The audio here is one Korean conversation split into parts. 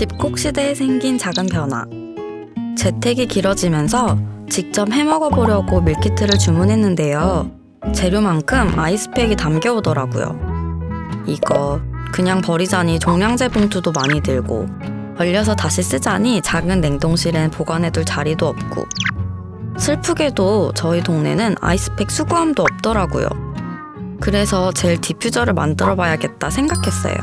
집콕 시대에 생긴 작은 변화. 재택이 길어지면서 직접 해먹어 보려고 밀키트를 주문했는데요. 재료만큼 아이스팩이 담겨오더라고요. 이거 그냥 버리자니 종량제 봉투도 많이 들고 얼려서 다시 쓰자니 작은 냉동실엔 보관해둘 자리도 없고 슬프게도 저희 동네는 아이스팩 수거함도 없더라고요. 그래서 젤 디퓨저를 만들어 봐야겠다 생각했어요.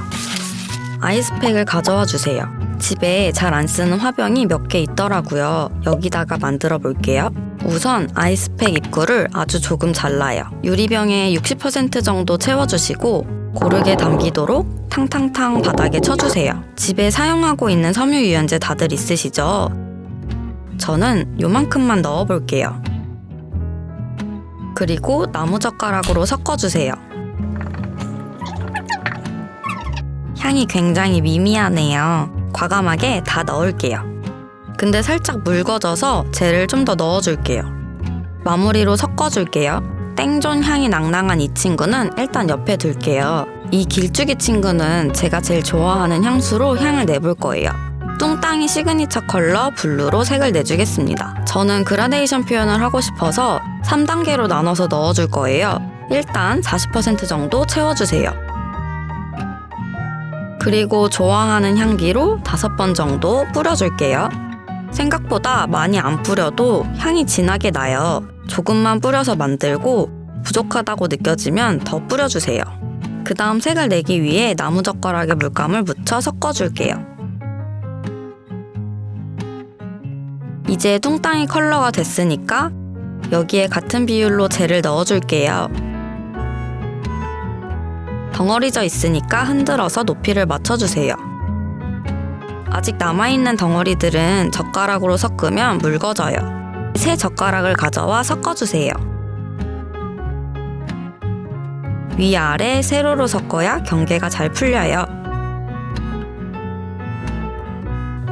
아이스팩을 가져와 주세요. 집에 잘 안 쓰는 화병이 몇 개 있더라고요. 여기다가 만들어 볼게요. 우선 아이스팩 입구를 아주 조금 잘라요. 유리병에 60% 정도 채워주시고 고르게 담기도록 탕탕탕 바닥에 쳐주세요. 집에 사용하고 있는 섬유유연제 다들 있으시죠? 저는 요만큼만 넣어볼게요. 그리고 나무젓가락으로 섞어주세요. 향이 굉장히 미미하네요. 과감하게 다 넣을게요. 근데 살짝 묽어져서 젤을 좀 더 넣어줄게요. 마무리로 섞어줄게요. 땡존 향이 낭낭한 이 친구는 일단 옆에 둘게요. 이 길쭉이 친구는 제가 제일 좋아하는 향수로 향을 내볼 거예요. 뚱땅이 시그니처 컬러 블루로 색을 내주겠습니다. 저는 그라데이션 표현을 하고 싶어서 3단계로 나눠서 넣어줄 거예요. 일단 40% 정도 채워주세요. 그리고 좋아하는 향기로 5번 정도 뿌려줄게요. 생각보다 많이 안 뿌려도 향이 진하게 나요. 조금만 뿌려서 만들고 부족하다고 느껴지면 더 뿌려주세요. 그 다음 색을 내기 위해 나무젓가락에 물감을 묻혀 섞어줄게요. 이제 뚱땅이 컬러가 됐으니까 여기에 같은 비율로 젤을 넣어줄게요. 덩어리져 있으니까 흔들어서 높이를 맞춰주세요. 아직 남아있는 덩어리들은 젓가락으로 섞으면 묽어져요. 새 젓가락을 가져와 섞어주세요. 위아래 세로로 섞어야 경계가 잘 풀려요.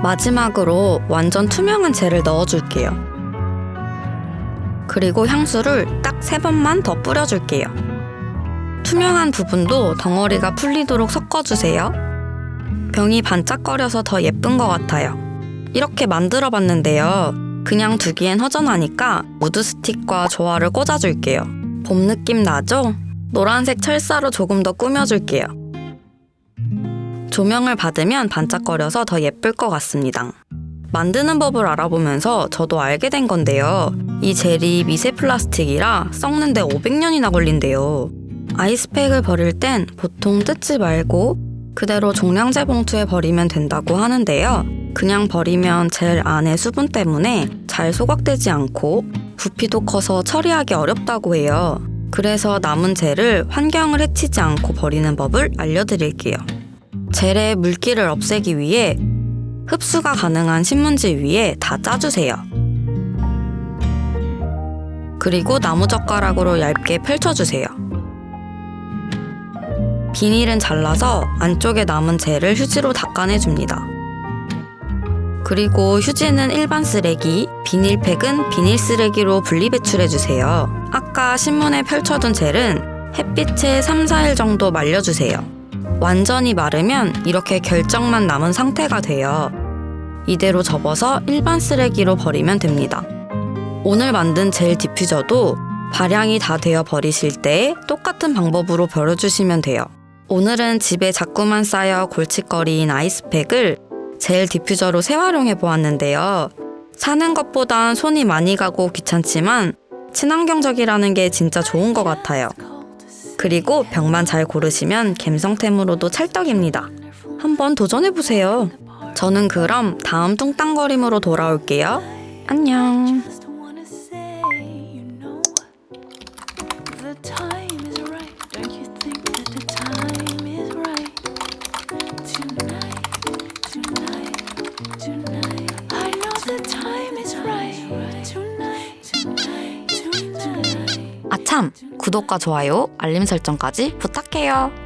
마지막으로 완전 투명한 젤을 넣어줄게요. 그리고 향수를 딱 세 번만 더 뿌려줄게요. 투명한 부분도 덩어리가 풀리도록 섞어주세요. 병이 반짝거려서 더 예쁜 것 같아요. 이렇게 만들어 봤는데요. 그냥 두기엔 허전하니까 무드 스틱과 조화를 꽂아줄게요. 봄 느낌 나죠? 노란색 철사로 조금 더 꾸며줄게요. 조명을 받으면 반짝거려서 더 예쁠 것 같습니다. 만드는 법을 알아보면서 저도 알게 된 건데요. 이 젤이 미세 플라스틱이라 썩는데 500년이나 걸린대요. 아이스팩을 버릴 땐 보통 뜯지 말고 그대로 종량제 봉투에 버리면 된다고 하는데요. 그냥 버리면 젤 안에 수분 때문에 잘 소각되지 않고 부피도 커서 처리하기 어렵다고 해요. 그래서 남은 젤을 환경을 해치지 않고 버리는 법을 알려드릴게요. 젤의 물기를 없애기 위해 흡수가 가능한 신문지 위에 다 짜주세요. 그리고 나무젓가락으로 얇게 펼쳐주세요. 비닐은 잘라서 안쪽에 남은 젤을 휴지로 닦아내줍니다. 그리고 휴지는 일반 쓰레기, 비닐팩은 비닐 쓰레기로 분리 배출해주세요. 아까 신문에 펼쳐둔 젤은 햇빛에 3, 4일 정도 말려주세요. 완전히 마르면 이렇게 결정만 남은 상태가 돼요. 이대로 접어서 일반 쓰레기로 버리면 됩니다. 오늘 만든 젤 디퓨저도 발향이 다 되어 버리실 때 똑같은 방법으로 버려주시면 돼요. 오늘은 집에 자꾸만 쌓여 골칫거리인 아이스팩을 젤 디퓨저로 재활용해 보았는데요. 사는 것보단 손이 많이 가고 귀찮지만 친환경적이라는 게 진짜 좋은 것 같아요. 그리고 병만 잘 고르시면 갬성템으로도 찰떡입니다. 한번 도전해보세요. 저는 그럼 다음 뚱땅거림으로 돌아올게요. 안녕. 아참! 구독과 좋아요, 알림 설정까지 부탁해요.